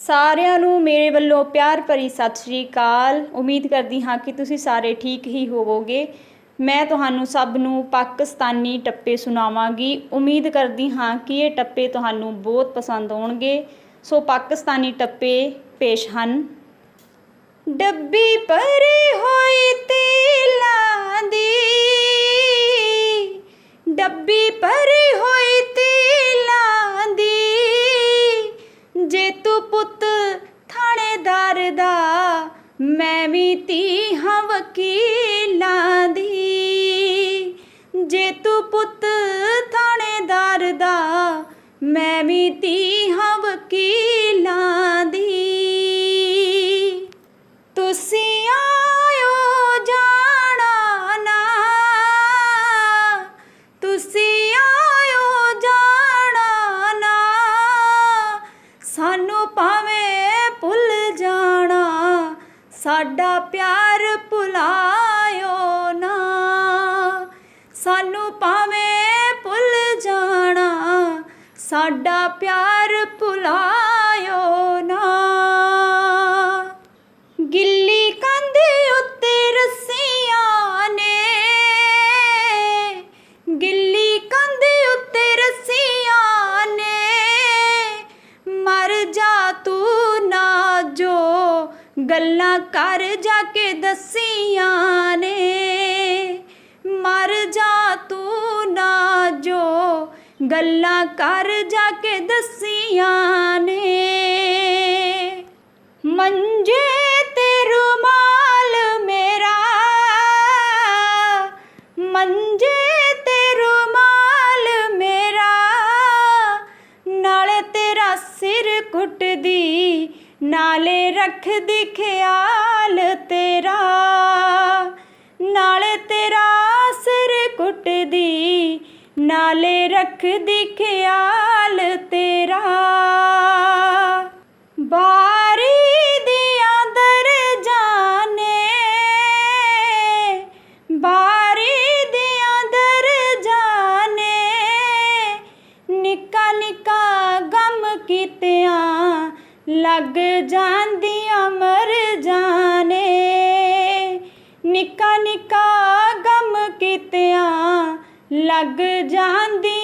ਸਾਰਿਆਂ ਨੂੰ ਮੇਰੇ ਵੱਲੋਂ ਪਿਆਰ ਭਰੀ ਸਤਿ ਸ਼੍ਰੀ ਅਕਾਲ। ਉਮੀਦ ਕਰਦੀ ਹਾਂ ਕਿ ਤੁਸੀਂ ਸਾਰੇ ਠੀਕ ਹੀ ਹੋਵੋਗੇ। ਮੈਂ ਤੁਹਾਨੂੰ ਸਭ ਨੂੰ ਪਾਕਿਸਤਾਨੀ ਟੱਪੇ ਸੁਣਾਵਾਂਗੀ। ਉਮੀਦ ਕਰਦੀ ਹਾਂ ਕਿ ਇਹ ਟੱਪੇ ਤੁਹਾਨੂੰ ਬਹੁਤ ਪਸੰਦ ਆਉਣਗੇ। ਸੋ ਪਾਕਿਸਤਾਨੀ ਟੱਪੇ ਪੇਸ਼ ਹਨ। ਡੱਬੀ ਭਰੀ ਹੋਈ ਤੇਲਾਂ ਦੀ, ਡੱਬੀ ਭਰੀ ਹੋਈ ਮੈਂ ਵੀ ਧੀ ਹਾਂ ਵਕੀਲਾਂ ਦੀ। ਜੇ ਤੂੰ ਪੁੱਤ ਥਾਣੇਦਾਰ ਦਾ, ਮੈਂ ਵੀ ਧੀ ਹਾਂ ਵਕੀਲਾਂ ਦੀ। ਸਾਡਾ ਪਿਆਰ ਭੁਲਾਇਓ ਨਾ। ਗਿੱਲੀ ਕੰਧ ਉੱਤੇ ਰੱਸੀਆਂ ਨੇ। ਗਿੱਲੀ ਕੰਧ ਉੱਤੇ ਰੱਸੀਆਂ ਨੇ। ਮਰ ਜਾ ਤੂੰ ਨਾ ਜੋ। ਗੱਲਾਂ ਕਰ ਜਾ ਕੇ ਦਸੀਆਂ ਨੇ। ਗੱਲਾਂ ਕਰ ਜਾ ਕੇ ਦੱਸੀਆਂ ਨੇ। ਮੰਜੇ ਤੇ ਰੁਮਾਲ ਮੇਰਾ। ਮੰਜੇ ਤੇ ਰੁਮਾਲ ਮੇਰਾ। ਨਾਲੇ ਤੇਰਾ ਸਿਰ ਕੁੱਟਦੀ, ਨਾਲੇ ਰੱਖਦੀ ਖਿਆਲ ਤੇਰਾ। ਨਾਲੇ ਰੱਖਦੀ ਖਿਆਲ ਤੇਰਾ। ਬਾਰੀ ਦੀਆਂ ਦਰਜਾਂ ਨੇ ਬਾਰੀ ਦੀਆਂ ਦਰਜਾਂ ਨੇ ਨਿੱਕਾ ਨਿੱਕਾ ਗਮ ਕੀਤਿਆਂ ਲੱਗ ਜਾਂਦੀਆਂ ਮਰ ਜਾਣੇ ਨਿੱਕਾ ਨਿੱਕਾ ਲੱਗ ਜਾਂਦੀ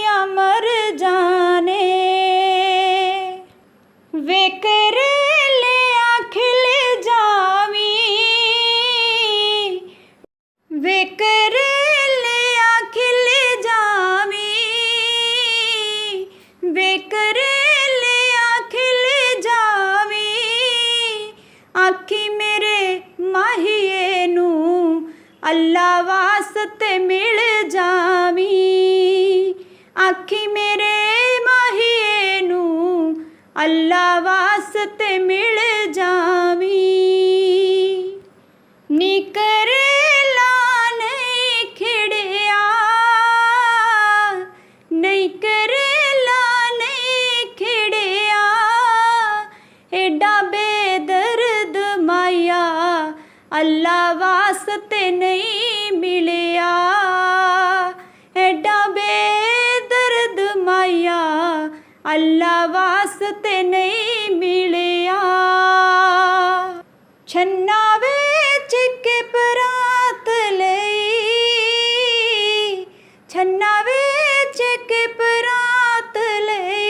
ਮਿਲਿਆ। ਐਡਾ ਬੇਦਰਦ ਮਾਇਆ ਅੱਲਾ ਵਾਸਤੇ ਨਹੀਂ ਮਿਲਿਆ। ਛੰਨਾ ਵਿੱਚ ਕਿ ਪਰਾਤ ਲਈ। ਛੰਨਾ ਵਿੱਚ ਕਿ ਪਰਾਤ ਲਈ।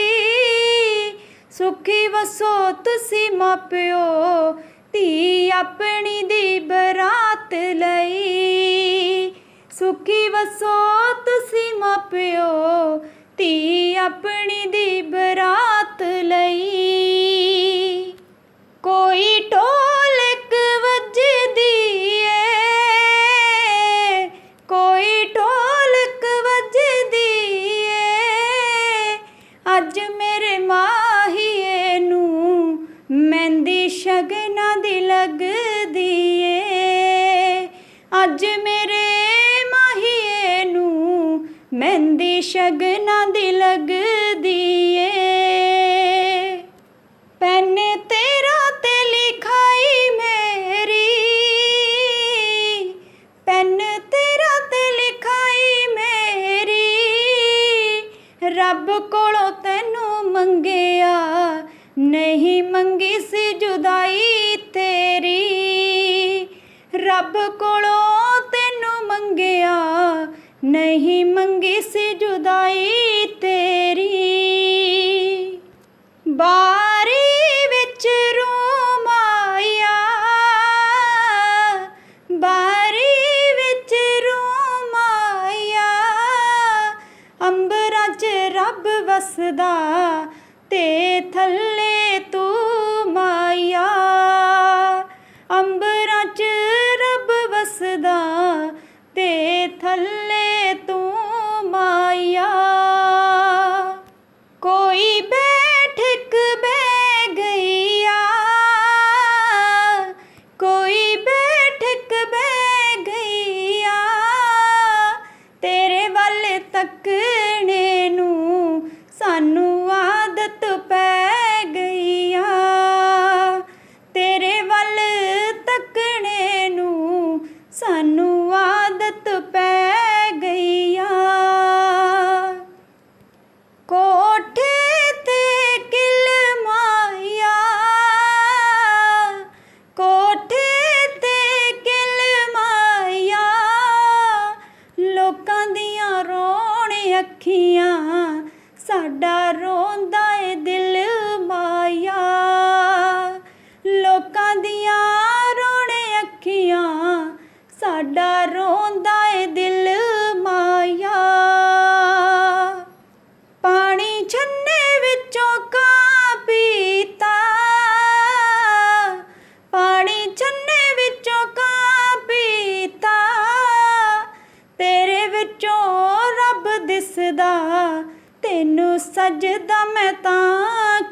ਸੁਖੀ ਵਸੋ ਤੁਸੀਂ ਮਾਪਿਓ ਧੀ ਆਪਣੀ ਦੀ ਬਰਾਤ ਲਈ। ਸੁਖੀ ਵਸੋ ਤੁਸੀਂ ਮਾਪਿਓ ਧੀ ਆਪਣੀ ਦੀ ਬਰਾਤ ਲਈ। ਕੋਈ ਢੋਲਕ ਵੱਜਦੀ ਏ, ਕੋਈ ਢੋਲਕ ਵੱਜਦੀ ਏ। ਅੱਜ ਮੇਰੇ ਮਾਹੀਏ ਨੂੰ ਮਹਿੰਦੀ ਸ਼ਗਨਾਂ ਦੀ ਲੱਗਦੀ ਏ। ਅੱਜ ਸ਼ਗਨਾਂ ਦੀ ਲਗਦੀ ਪੈਨ ਤੇਰਾ ਤੇ ਲਿਖਾਈ ਮੇਰੀ। ਪੈਨ ਤੇਰਾ ਤੇ ਲਿਖਾਈ ਮੇਰੀ। ਰੱਬ ਕੋਲੋਂ ਤੈਨੂੰ ਮੰਗਿਆ, ਨਹੀਂ ਮੰਗੀ ਸੀ ਜੁਦਾਈ ਤੇਰੀ। ਰੱਬ ਕੋਲੋਂ ਨਹੀਂ ਮੰਗੀ ਸੀ ਜੁਦਾਈ ਤੇਰੀ। ਬਾਰੀ ਵਿੱਚ ਰੂਮ ਆਇਆ। ਬਾਰੀ ਵਿੱਚ ਰੂਮ ਆਇਆ। ਅੰਬਰਾਂ 'ਚ ਰੱਬ ਵਸਦਾ ਤੇ ਥਲ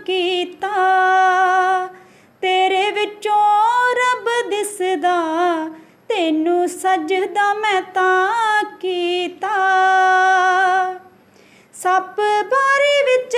ਕੀਤਾ। ਤੇਰੇ ਵਿੱਚੋਂ ਰੱਬ ਦਿਸਦਾ ਤੈਨੂੰ ਸਜਦਾ ਮੈਂ ਤਾਂ ਕੀਤਾ। ਸੱਪ ਬਾਰੀ ਵਿੱਚ